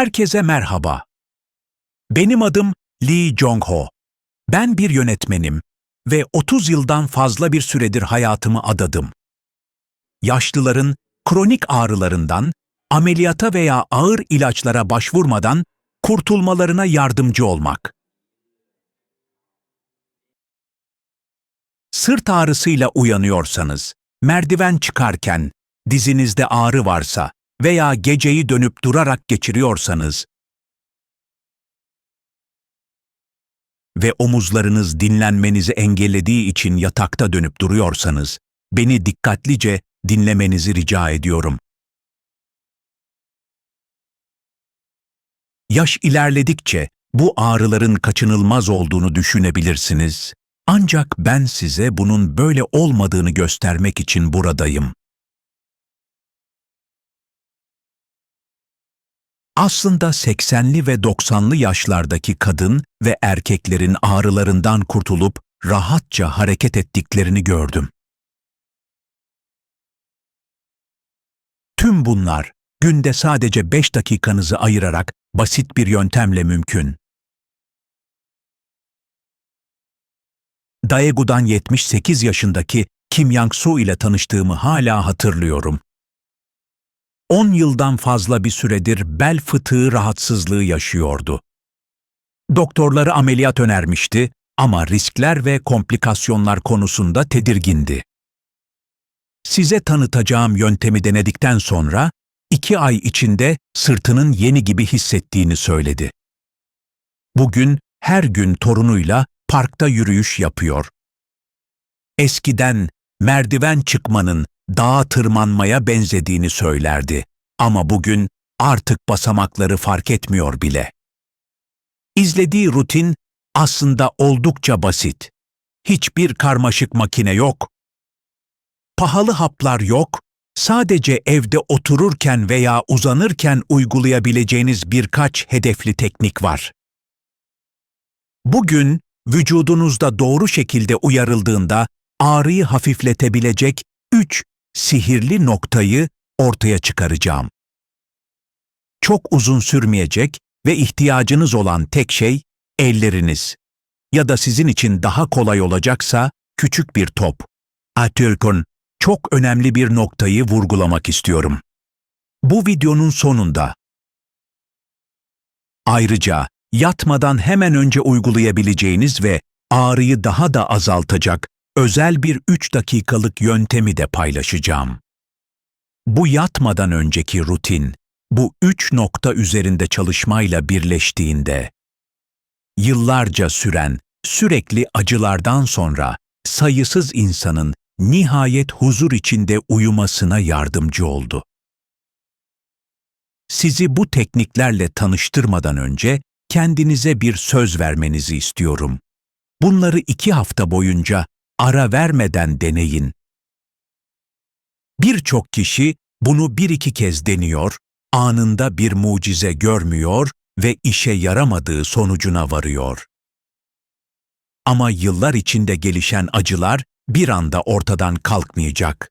Herkese merhaba. Benim adım Lee Jong-ho. Ben bir yönetmenim ve 30 yıldan fazla bir süredir hayatımı adadım. Yaşlıların kronik ağrılarından, ameliyata veya ağır ilaçlara başvurmadan kurtulmalarına yardımcı olmak. Sırt ağrısıyla uyanıyorsanız, merdiven çıkarken, dizinizde ağrı varsa veya geceyi dönüp durarak geçiriyorsanız ve omuzlarınız dinlenmenizi engellediği için yatakta dönüp duruyorsanız, beni dikkatlice dinlemenizi rica ediyorum. Yaş ilerledikçe bu ağrıların kaçınılmaz olduğunu düşünebilirsiniz. Ancak ben size bunun böyle olmadığını göstermek için buradayım. Aslında 80'li ve 90'lı yaşlardaki kadın ve erkeklerin ağrılarından kurtulup rahatça hareket ettiklerini gördüm. Tüm bunlar günde sadece 5 dakikanızı ayırarak basit bir yöntemle mümkün. Daegu'dan 78 yaşındaki Kim Yang-soo ile tanıştığımı hala hatırlıyorum. 10 yıldan fazla bir süredir bel fıtığı rahatsızlığı yaşıyordu. Doktorları ameliyat önermişti ama riskler ve komplikasyonlar konusunda tedirgindi. Size tanıtacağım yöntemi denedikten sonra iki ay içinde sırtının yeni gibi hissettiğini söyledi. Bugün her gün torunuyla parkta yürüyüş yapıyor. Eskiden merdiven çıkmanın dağa tırmanmaya benzediğini söylerdi ama bugün artık basamakları fark etmiyor bile. İzlediği rutin aslında oldukça basit. Hiçbir karmaşık makine yok. Pahalı haplar yok. Sadece evde otururken veya uzanırken uygulayabileceğiniz birkaç hedefli teknik var. Bugün vücudunuzda doğru şekilde uyarıldığında ağrıyı hafifletebilecek 3 sihirli noktayı ortaya çıkaracağım. Çok uzun sürmeyecek ve ihtiyacınız olan tek şey elleriniz. Ya da sizin için daha kolay olacaksa küçük bir top. Atürk'ün çok önemli bir noktayı vurgulamak istiyorum. Bu videonun sonunda. Ayrıca yatmadan hemen önce uygulayabileceğiniz ve ağrıyı daha da azaltacak özel bir 3 dakikalık yöntemi de paylaşacağım. Bu yatmadan önceki rutin, bu üç nokta üzerinde çalışmayla birleştiğinde, yıllarca süren, sürekli acılardan sonra sayısız insanın nihayet huzur içinde uyumasına yardımcı oldu. Sizi bu tekniklerle tanıştırmadan önce kendinize bir söz vermenizi istiyorum. Bunları iki hafta boyunca ara vermeden deneyin. Birçok kişi bunu bir iki kez deniyor, anında bir mucize görmüyor ve işe yaramadığı sonucuna varıyor. Ama yıllar içinde gelişen acılar bir anda ortadan kalkmayacak.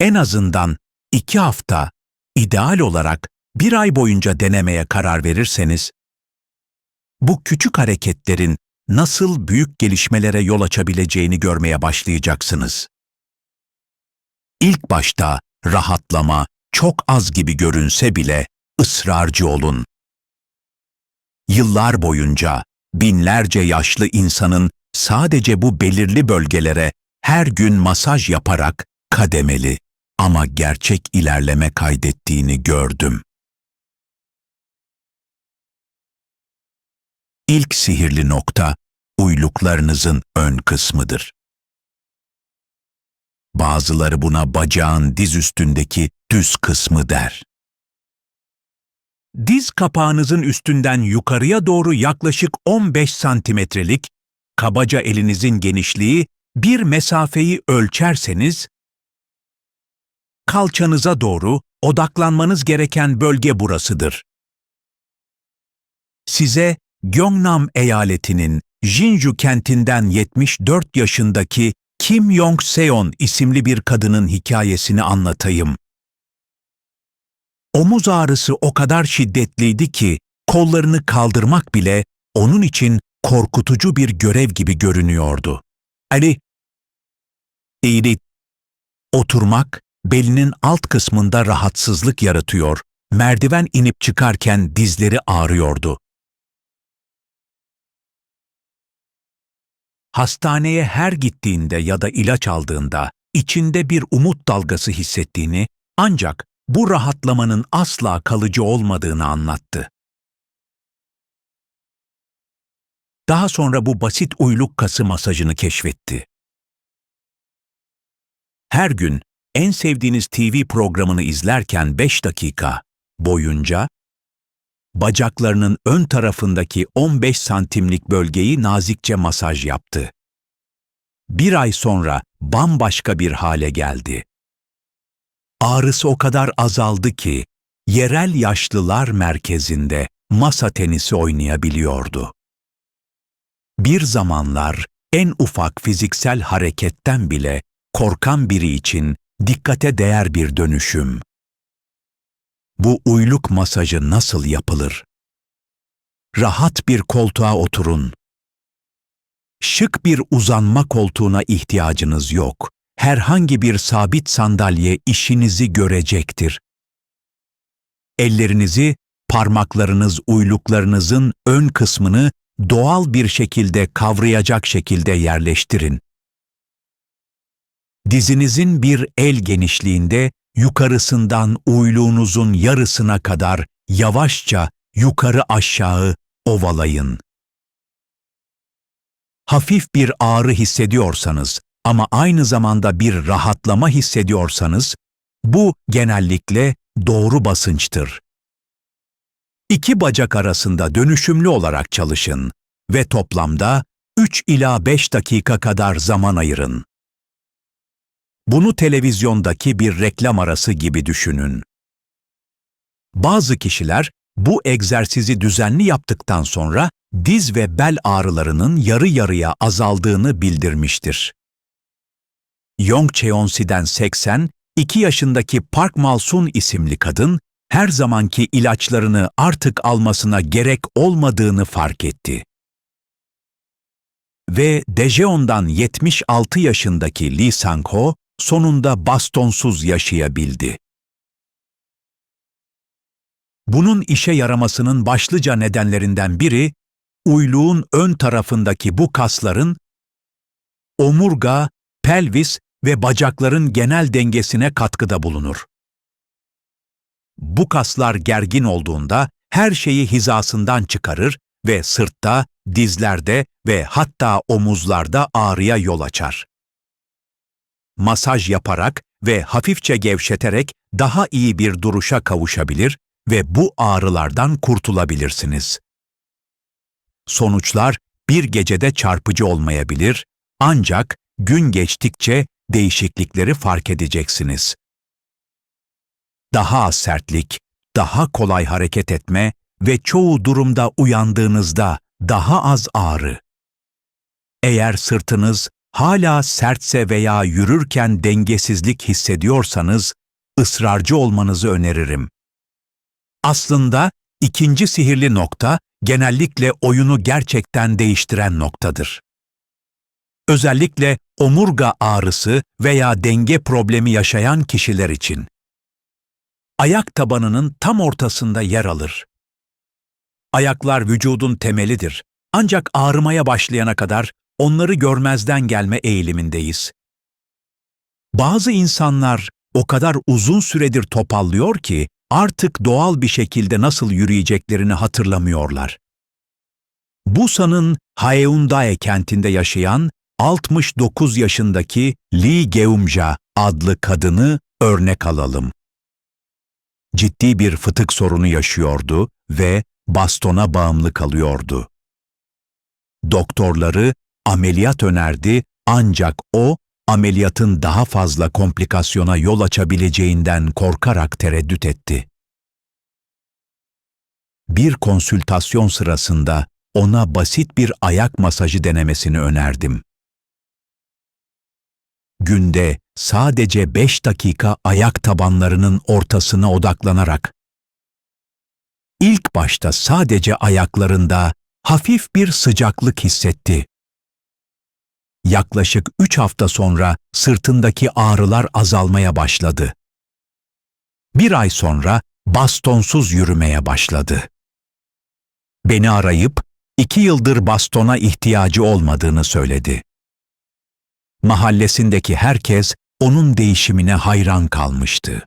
En azından iki hafta, ideal olarak bir ay boyunca denemeye karar verirseniz, bu küçük hareketlerin nasıl büyük gelişmelere yol açabileceğini görmeye başlayacaksınız. İlk başta rahatlama çok az gibi görünse bile ısrarcı olun. Yıllar boyunca binlerce yaşlı insanın sadece bu belirli bölgelere her gün masaj yaparak kademeli ama gerçek ilerleme kaydettiğini gördüm. İlk sihirli nokta uyluklarınızın ön kısmıdır. Bazıları buna bacağın diz üstündeki düz kısmı der. Diz kapağınızın üstünden yukarıya doğru yaklaşık 15 santimetrelik, kabaca elinizin genişliği bir mesafeyi ölçerseniz, kalçanıza doğru odaklanmanız gereken bölge burasıdır. Size Gyeongnam eyaletinin Jinju kentinden 74 yaşındaki Kim Yong-seon isimli bir kadının hikayesini anlatayım. Omuz ağrısı o kadar şiddetliydi ki kollarını kaldırmak bile onun için korkutucu bir görev gibi görünüyordu. Ali, eğri, oturmak belinin alt kısmında rahatsızlık yaratıyor, merdiven inip çıkarken dizleri ağrıyordu. Hastaneye her gittiğinde ya da ilaç aldığında içinde bir umut dalgası hissettiğini ancak bu rahatlamanın asla kalıcı olmadığını anlattı. Daha sonra bu basit uyluk kası masajını keşfetti. Her gün en sevdiğiniz TV programını izlerken 5 dakika boyunca bacaklarının ön tarafındaki 15 santimlik bölgeyi nazikçe masaj yaptı. Bir ay sonra bambaşka bir hale geldi. Ağrısı o kadar azaldı ki yerel yaşlılar merkezinde masa tenisi oynayabiliyordu. Bir zamanlar en ufak fiziksel hareketten bile korkan biri için dikkate değer bir dönüşüm. Bu uyluk masajı nasıl yapılır? Rahat bir koltuğa oturun. Şık bir uzanma koltuğuna ihtiyacınız yok. Herhangi bir sabit sandalye işinizi görecektir. Ellerinizi, parmaklarınız uyluklarınızın ön kısmını doğal bir şekilde kavrayacak şekilde yerleştirin. Dizinizin bir el genişliğinde yukarısından uyluğunuzun yarısına kadar yavaşça yukarı aşağı ovalayın. Hafif bir ağrı hissediyorsanız ama aynı zamanda bir rahatlama hissediyorsanız, bu genellikle doğru basınçtır. İki bacak arasında dönüşümlü olarak çalışın ve toplamda 3 ila 5 dakika kadar zaman ayırın. Bunu televizyondaki bir reklam arası gibi düşünün. Bazı kişiler bu egzersizi düzenli yaptıktan sonra diz ve bel ağrılarının yarı yarıya azaldığını bildirmiştir. Yong Cheonsi'den 80, 2 yaşındaki Park Malsun isimli kadın, her zamanki ilaçlarını artık almasına gerek olmadığını fark etti. Ve Daejeon'dan 76 yaşındaki Lee Sang-ho, sonunda bastonsuz yaşayabildi. Bunun işe yaramasının başlıca nedenlerinden biri, uyluğun ön tarafındaki bu kasların omurga, pelvis ve bacakların genel dengesine katkıda bulunur. Bu kaslar gergin olduğunda her şeyi hizasından çıkarır ve sırtta, dizlerde ve hatta omuzlarda ağrıya yol açar. Masaj yaparak ve hafifçe gevşeterek daha iyi bir duruşa kavuşabilir ve bu ağrılardan kurtulabilirsiniz. Sonuçlar bir gecede çarpıcı olmayabilir ancak gün geçtikçe değişiklikleri fark edeceksiniz. Daha az sertlik, daha kolay hareket etme ve çoğu durumda uyandığınızda daha az ağrı. Eğer sırtınız hala sertse veya yürürken dengesizlik hissediyorsanız ısrarcı olmanızı öneririm. Aslında ikinci sihirli nokta genellikle oyunu gerçekten değiştiren noktadır. Özellikle omurga ağrısı veya denge problemi yaşayan kişiler için. Ayak tabanının tam ortasında yer alır. Ayaklar vücudun temelidir. Ancak ağrımaya başlayana kadar onları görmezden gelme eğilimindeyiz. Bazı insanlar o kadar uzun süredir topallıyor ki artık doğal bir şekilde nasıl yürüyeceklerini hatırlamıyorlar. Busa'nın Haeundae kentinde yaşayan 69 yaşındaki Lee Geumja adlı kadını örnek alalım. Ciddi bir fıtık sorunu yaşıyordu ve bastona bağımlı kalıyordu. Doktorları ameliyat önerdi ancak o ameliyatın daha fazla komplikasyona yol açabileceğinden korkarak tereddüt etti. Bir konsültasyon sırasında ona basit bir ayak masajı denemesini önerdim. Günde sadece 5 dakika ayak tabanlarının ortasına odaklanarak ilk başta sadece ayaklarında hafif bir sıcaklık hissetti. Yaklaşık üç hafta sonra sırtındaki ağrılar azalmaya başladı. Bir ay sonra bastonsuz yürümeye başladı. Beni arayıp iki yıldır bastona ihtiyacı olmadığını söyledi. Mahallesindeki herkes onun değişimine hayran kalmıştı.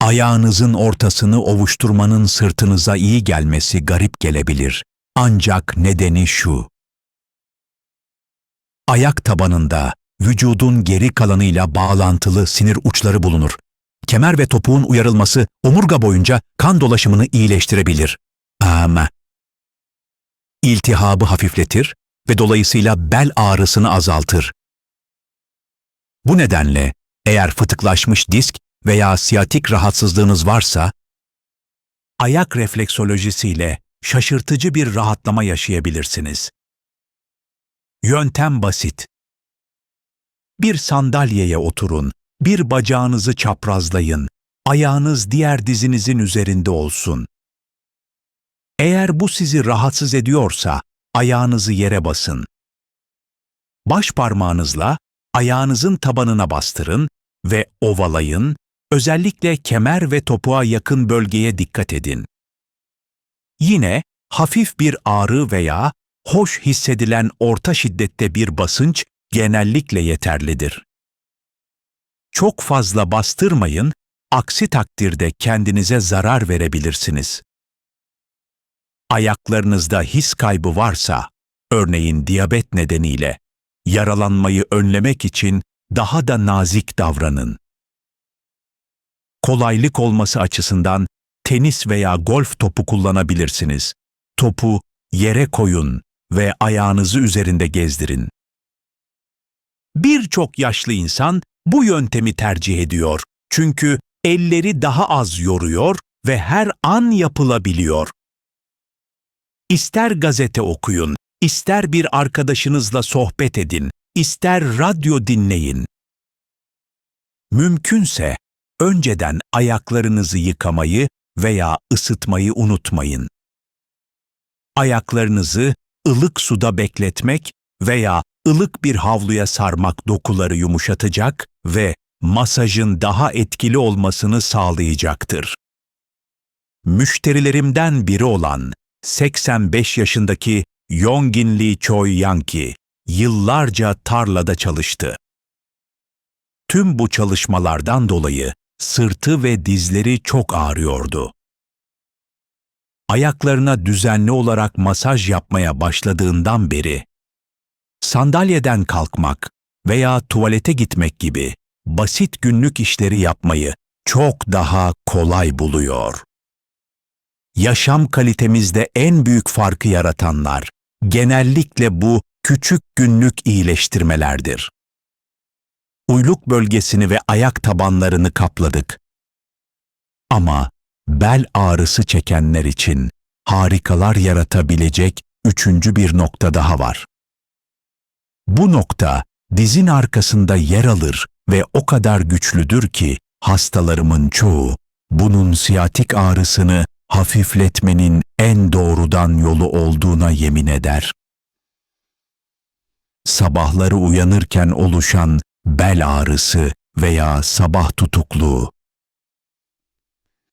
Ayağınızın ortasını ovuşturmanın sırtınıza iyi gelmesi garip gelebilir. Ancak nedeni şu. Ayak tabanında vücudun geri kalanıyla bağlantılı sinir uçları bulunur. Kemer ve topuğun uyarılması omurga boyunca kan dolaşımını iyileştirebilir. Ama iltihabı hafifletir ve dolayısıyla bel ağrısını azaltır. Bu nedenle eğer fıtıklaşmış disk veya siyatik rahatsızlığınız varsa, ayak refleksolojisiyle şaşırtıcı bir rahatlama yaşayabilirsiniz. Yöntem basit. Bir sandalyeye oturun, bir bacağınızı çaprazlayın, ayağınız diğer dizinizin üzerinde olsun. Eğer bu sizi rahatsız ediyorsa, ayağınızı yere basın. Baş parmağınızla ayağınızın tabanına bastırın ve ovalayın, özellikle kemer ve topuğa yakın bölgeye dikkat edin. Yine hafif bir ağrı veya hoş hissedilen orta şiddette bir basınç genellikle yeterlidir. Çok fazla bastırmayın, aksi takdirde kendinize zarar verebilirsiniz. Ayaklarınızda his kaybı varsa, örneğin diyabet nedeniyle, yaralanmayı önlemek için daha da nazik davranın. Kolaylık olması açısından tenis veya golf topu kullanabilirsiniz. Topu yere koyun ve ayağınızı üzerinde gezdirin. Birçok yaşlı insan bu yöntemi tercih ediyor. Çünkü elleri daha az yoruyor ve her an yapılabiliyor. İster gazete okuyun, ister bir arkadaşınızla sohbet edin, ister radyo dinleyin. Mümkünse önceden ayaklarınızı yıkamayı veya ısıtmayı unutmayın. Ayaklarınızı ılık suda bekletmek veya ılık bir havluya sarmak dokuları yumuşatacak ve masajın daha etkili olmasını sağlayacaktır. Müşterilerimden biri olan 85 yaşındaki Yongin Lee Choi Yanki yıllarca tarlada çalıştı. Tüm bu çalışmalardan dolayı sırtı ve dizleri çok ağrıyordu. Ayaklarına düzenli olarak masaj yapmaya başladığından beri sandalyeden kalkmak veya tuvalete gitmek gibi basit günlük işleri yapmayı çok daha kolay buluyor. Yaşam kalitemizde en büyük farkı yaratanlar genellikle bu küçük günlük iyileştirmelerdir. Uyluk bölgesini ve ayak tabanlarını kapladık. Ama bel ağrısı çekenler için harikalar yaratabilecek üçüncü bir nokta daha var. Bu nokta dizin arkasında yer alır ve o kadar güçlüdür ki hastalarımın çoğu bunun siyatik ağrısını hafifletmenin en doğrudan yolu olduğuna yemin eder. Sabahları uyanırken oluşan bel ağrısı veya sabah tutukluğu.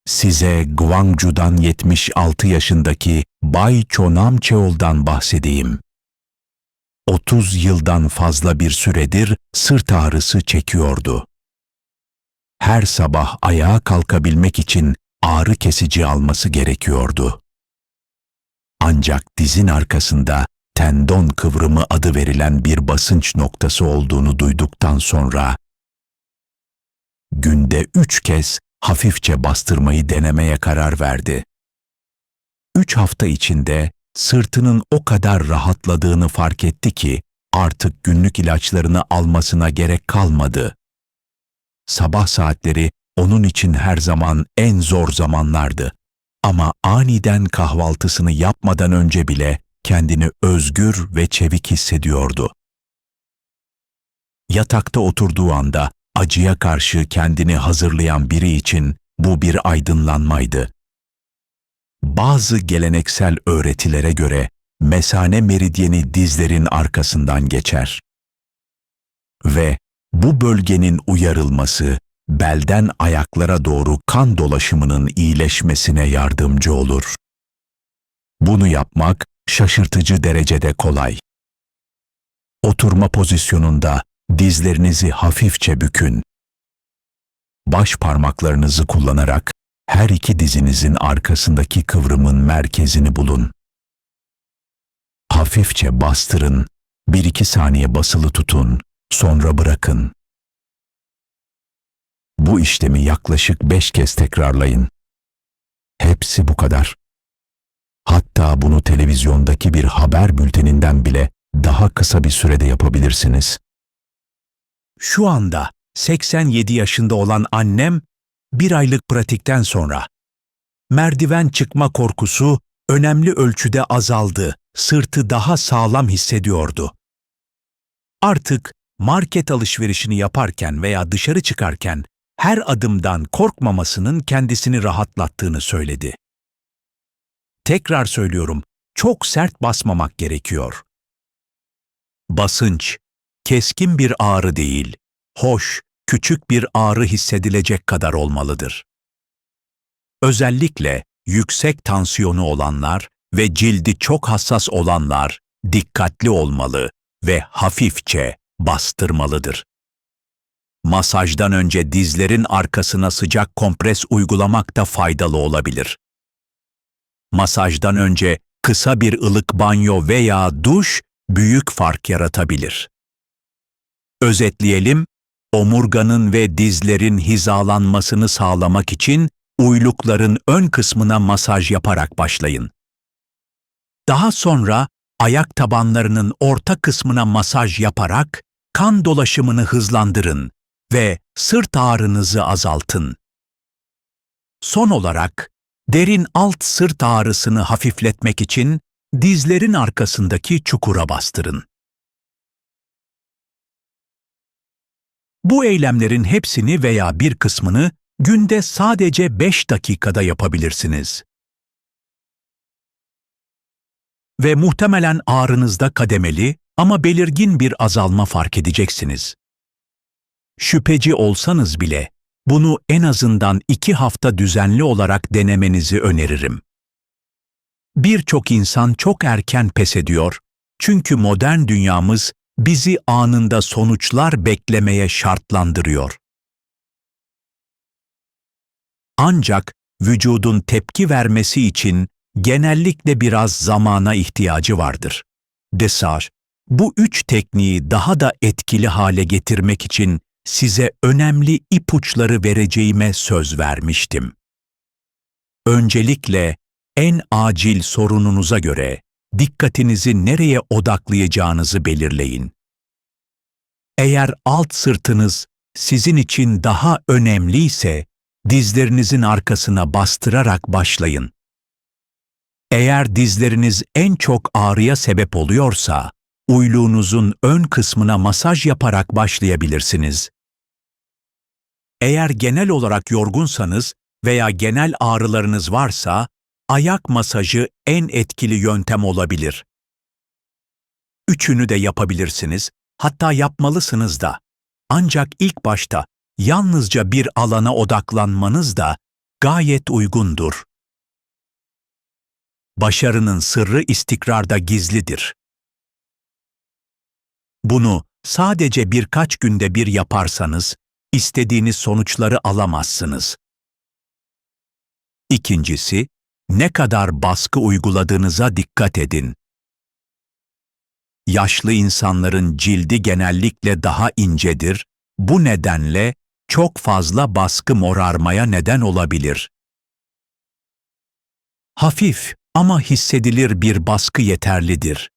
Size Guangzhou'dan 76 yaşındaki Bay Chonam Cheol'dan bahsedeyim. 30 yıldan fazla bir süredir sırt ağrısı çekiyordu. Her sabah ayağa kalkabilmek için ağrı kesici alması gerekiyordu. Ancak dizin arkasında tendon kıvrımı adı verilen bir basınç noktası olduğunu duyduktan sonra günde üç kez hafifçe bastırmayı denemeye karar verdi. Üç hafta içinde sırtının o kadar rahatladığını fark etti ki artık günlük ilaçlarını almasına gerek kalmadı. Sabah saatleri onun için her zaman en zor zamanlardı. Ama aniden kahvaltısını yapmadan önce bile kendini özgür ve çevik hissediyordu. Yatakta oturduğu anda acıya karşı kendini hazırlayan biri için Bu bir aydınlanmaydı. Bazı geleneksel öğretilere göre mesane meridyeni dizlerin arkasından geçer. Ve bu bölgenin uyarılması belden ayaklara doğru kan dolaşımının iyileşmesine yardımcı olur. Bunu yapmak şaşırtıcı derecede kolay. Oturma pozisyonunda dizlerinizi hafifçe bükün. Baş parmaklarınızı kullanarak her iki dizinizin arkasındaki kıvrımın merkezini bulun. Hafifçe bastırın, 1-2 saniye basılı tutun, sonra bırakın. Bu işlemi yaklaşık 5 kez tekrarlayın. Hepsi bu kadar. Hatta bunu televizyondaki bir haber bülteninden bile daha kısa bir sürede yapabilirsiniz. Şu anda 87 yaşında olan annem bir aylık pratikten sonra merdiven çıkma korkusu önemli ölçüde azaldı, sırtı daha sağlam hissediyordu. Artık market alışverişini yaparken veya dışarı çıkarken her adımdan korkmamasının kendisini rahatlattığını söyledi. Tekrar söylüyorum, çok sert basmamak gerekiyor. Basınç, keskin bir ağrı değil, hoş, küçük bir ağrı hissedilecek kadar olmalıdır. Özellikle yüksek tansiyonu olanlar ve cildi çok hassas olanlar dikkatli olmalı ve hafifçe bastırmalıdır. Masajdan önce dizlerin arkasına sıcak kompres uygulamak da faydalı olabilir. Masajdan önce kısa bir ılık banyo veya duş büyük fark yaratabilir. Özetleyelim, omurganın ve dizlerin hizalanmasını sağlamak için uylukların ön kısmına masaj yaparak başlayın. Daha sonra ayak tabanlarının orta kısmına masaj yaparak kan dolaşımını hızlandırın ve sırt ağrınızı azaltın. Son olarak derin alt sırt ağrısını hafifletmek için dizlerin arkasındaki çukura bastırın. Bu eylemlerin hepsini veya bir kısmını günde sadece 5 dakikada yapabilirsiniz. Ve muhtemelen ağrınızda kademeli ama belirgin bir azalma fark edeceksiniz. Şüpheci olsanız bile bunu en azından iki hafta düzenli olarak denemenizi öneririm. Birçok insan çok erken pes ediyor çünkü modern dünyamız bizi anında sonuçlar beklemeye şartlandırıyor. Ancak vücudun tepki vermesi için genellikle biraz zamana ihtiyacı vardır. Desar, bu üç tekniği daha da etkili hale getirmek için size önemli ipuçları vereceğime söz vermiştim. Öncelikle en acil sorununuza göre dikkatinizi nereye odaklayacağınızı belirleyin. Eğer alt sırtınız sizin için daha önemliyse dizlerinizin arkasına bastırarak başlayın. Eğer dizleriniz en çok ağrıya sebep oluyorsa, uyluğunuzun ön kısmına masaj yaparak başlayabilirsiniz. Eğer genel olarak yorgunsanız veya genel ağrılarınız varsa, ayak masajı en etkili yöntem olabilir. Üçünü de yapabilirsiniz, hatta yapmalısınız da. Ancak ilk başta yalnızca bir alana odaklanmanız da gayet uygundur. Başarının sırrı istikrarda gizlidir. Bunu sadece birkaç günde bir yaparsanız, istediğiniz sonuçları alamazsınız. İkincisi, ne kadar baskı uyguladığınıza dikkat edin. Yaşlı insanların cildi genellikle daha incedir, bu nedenle çok fazla baskı morarmaya neden olabilir. Hafif ama hissedilir bir baskı yeterlidir.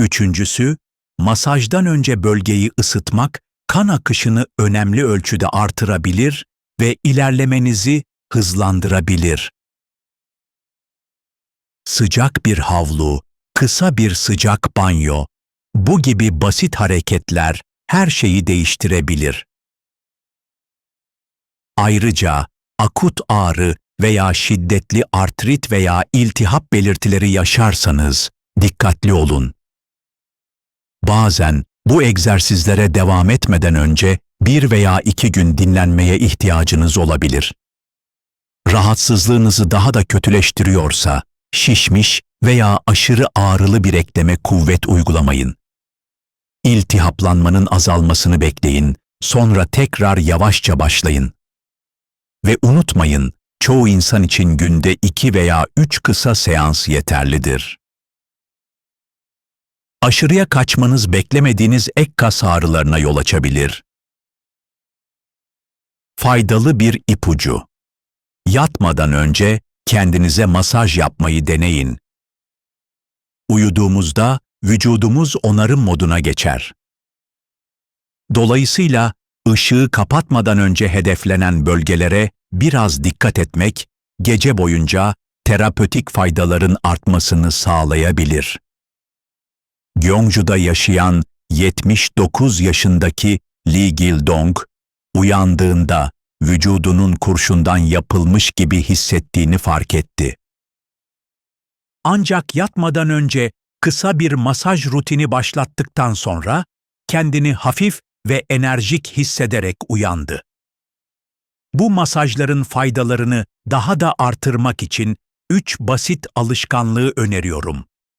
Üçüncüsü, masajdan önce bölgeyi ısıtmak kan akışını önemli ölçüde artırabilir ve ilerlemenizi hızlandırabilir. Sıcak bir havlu, kısa bir sıcak banyo, bu gibi basit hareketler her şeyi değiştirebilir. Ayrıca akut ağrı veya şiddetli artrit veya iltihap belirtileri yaşarsanız dikkatli olun. Bazen bu egzersizlere devam etmeden önce bir veya iki gün dinlenmeye ihtiyacınız olabilir. Rahatsızlığınızı daha da kötüleştiriyorsa, şişmiş veya aşırı ağrılı bir ekleme kuvvet uygulamayın. İltihaplanmanın azalmasını bekleyin, sonra tekrar yavaşça başlayın. Ve unutmayın, çoğu insan için günde iki veya üç kısa seans yeterlidir. Aşırıya kaçmanız beklemediğiniz ek kas ağrılarına yol açabilir. Faydalı bir ipucu. Yatmadan önce kendinize masaj yapmayı deneyin. Uyuduğumuzda vücudumuz onarım moduna geçer. Dolayısıyla ışığı kapatmadan önce hedeflenen bölgelere biraz dikkat etmek gece boyunca terapötik faydaların artmasını sağlayabilir. Gyeongju'da yaşayan 79 yaşındaki Lee Gil-dong, uyandığında vücudunun kurşundan yapılmış gibi hissettiğini fark etti. Ancak yatmadan önce kısa bir masaj rutini başlattıktan sonra kendini hafif ve enerjik hissederek uyandı. Bu masajların faydalarını daha da artırmak için üç basit alışkanlığı öneriyorum.